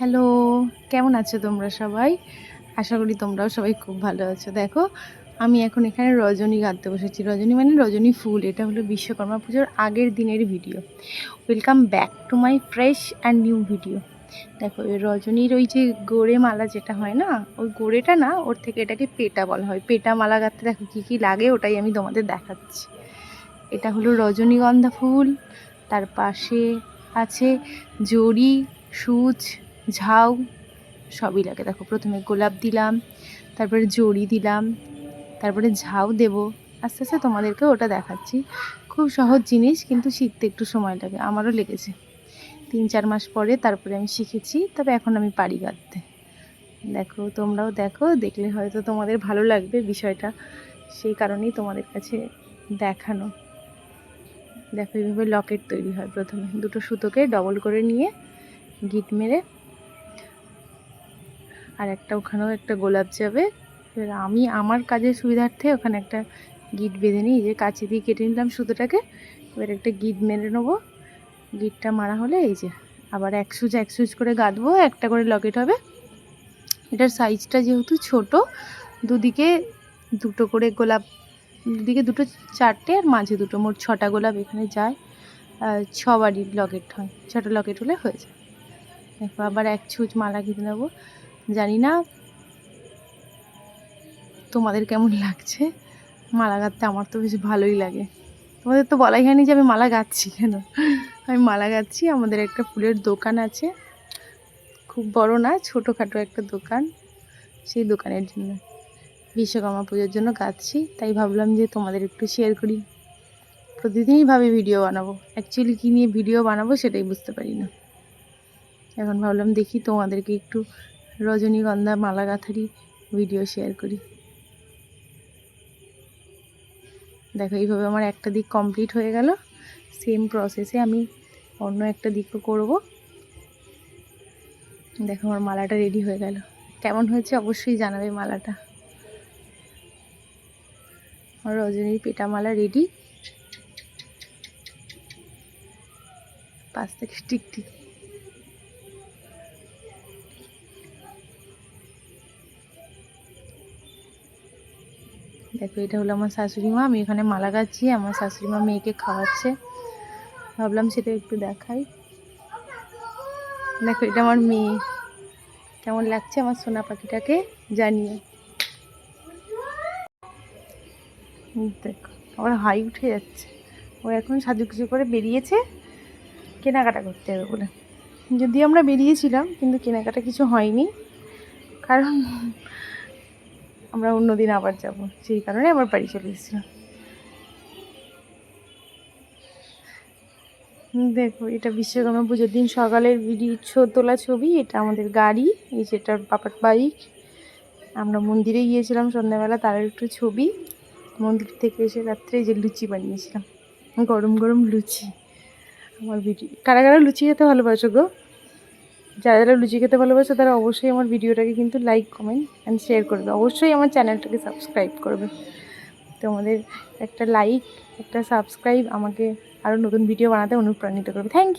Hello কেমন আছো তোমরা সবাই? আশা করি তোমরাও সবাই খুব ভালো আছো। দেখো, আমি এখন এখানে রজনী গাঁথতে বসেছি। রজনী মানে রজনী ফুল, এটা হলো বিশ্বকর্মা পুজোর আগের দিনের video. Welcome back to my fresh and new video দেখো ওই রজনীর ওই যে গোড়ে মালা যেটা হয় না, ওই গোড়েটা না, ওর থেকে এটাকে পেটা বলা হয়। পেটা মালা গাঁথতে দেখো কী কী লাগে, ওটাই আমি তোমাদের দেখাচ্ছি। এটা হলো রজনীগন্ধা ফুল, তার পাশে আছে জড়ি, সূচ ঝাউ, সবই লাগে। দেখো, প্রথমে গোলাপ দিলাম, তারপরে জড়ি দিলাম, তারপরে ঝাউ দেব। আস্তে আস্তে তোমাদেরকে ওটা দেখাচ্ছি। খুব সহজ জিনিস, কিন্তু শিখতে একটু সময় লাগে। আমারও লেগেছে। তিন, চার মাস পরে তারপরে আমি শিখেছি, তবে এখন আমি পারি গাঁথতে দেখো, তোমরাও দেখো, দেখলে হয়তো তোমাদের ভালো লাগবে বিষয়টা। সেই কারণেই তোমাদের কাছে দেখানো। দেখো, এইভাবে লকেট তৈরি হয় প্রথমে। দুটো সুতোকে ডবল করে নিয়ে, গিট মেরে আর একটা ওখানেও একটা গোলাপ যাবে। এবার আমি আমার কাজের সুবিধার্থে ওখানে একটা গিট বেঁধে নিই যে কাছে দিয়ে কেটে নিলাম সুতোটাকে। এবার একটা গিট মেরে নেব। গিটটা মারা হলে এই যে আবার এক সুচ এক সুচ করে গাঁথবো একটা করে লকেট হবে। এটার সাইজটা যেহেতু ছোট, দুদিকে দুটো করে গোলাপ, দুদিকে দুটো চারটে আর মাঝে দুটো, মোট ছটা গোলাপ এখানে যায়। আর ছ লকেট হয়, ছটা লকেট হলে হয়ে যায়। দেখো আবার এক ছুঁচ মালা কিনে নেব। জানি না তোমাদের কেমন লাগছে। মালা গাঁথতে আমার তো বেশ ভালোই লাগে। তোমাদের তো বলাই হয়নি যে আমি মালা গাচ্ছি কেন? আমি মালা গাচ্ছি আমাদের একটা ফুলের দোকান আছে। খুব বড় না, ছোটোখাটো একটা দোকান। সেই দোকানের জন্য বিশ্বকর্মা পুজোর জন্য গাচ্ছি তাই ভাবলাম যে তোমাদের একটু শেয়ার করি। প্রতিদিনই ভাবি ভিডিও বানাবো। অ্যাকচুয়ালি কী নিয়ে ভিডিও বানাবো সেটাই বুঝতে পারি না। এখন ভাবলাম দেখি তোমাদেরকে একটু রজনীগন্ধা মালা গাঁথারি ভিডিও শেয়ার করি। দেখো, এইভাবে আমার একটা দিক কমপ্লিট হয়ে গেল। সেম প্রসেসে আমি অন্য একটা দিকও করব। দেখো, আমার মালাটা রেডি হয়ে গেল। কেমন হয়েছে অবশ্যই জানাবে মালাটা। আমার রজনীর পেটা মালা রেডি পাঁচ থেকে টিক। দেখো, এটা হলো আমার শাশুড়ি মা। আমি এখানে মালা গাচ্ছি, আমার শাশুড়ি মা মেয়েকে খাওয়াচ্ছে। ভাবলাম সেটা একটু দেখাই। দেখো, এটা আমার মেয়ে। কেমন লাগছে আমার সোনা পাখিটাকে জানিয়ে? দেখো আবার হাই উঠে যাচ্ছে। ও এখন সাজুগুজু করে বেরিয়েছে কেনাকাটা করতে হবে বলে। যদি আমরা বেরিয়েছিলাম, কিন্তু কেনাকাটা কিছু হয়নি। কারণ আমরা অন্য দিন আবার যাব। সেই কারণে আবার বাড়ি চলে এসেছিলাম। দেখো, এটা বিশ্বকর্মা পুজোর দিন। সকালের ভিডিও তোলা ছবি, এটা আমাদের গাড়ি, এই যেটার বাবার বাইক আমরা মন্দিরে গিয়েছিলাম সন্ধ্যাবেলা তার একটু ছবি। মন্দির থেকে এসে রাত্রে যে লুচি বানিয়েছিলাম। গরম গরম লুচি। আমার ভিডিও কারা কারা লুচি খেতে ভালোবাসো গো? যারা যারা লুচি খেতে ভালোবাসে, তারা অবশ্যই আমার ভিডিওটাকে কিন্তু লাইক কমেন্ট অ্যান্ড শেয়ার করবে। অবশ্যই আমার চ্যানেলটাকে সাবস্ক্রাইব করবে। তোমাদের একটা লাইক একটা সাবস্ক্রাইব আমাকে আরও নতুন ভিডিও বানাতে অনুপ্রাণিত করবে। Thank you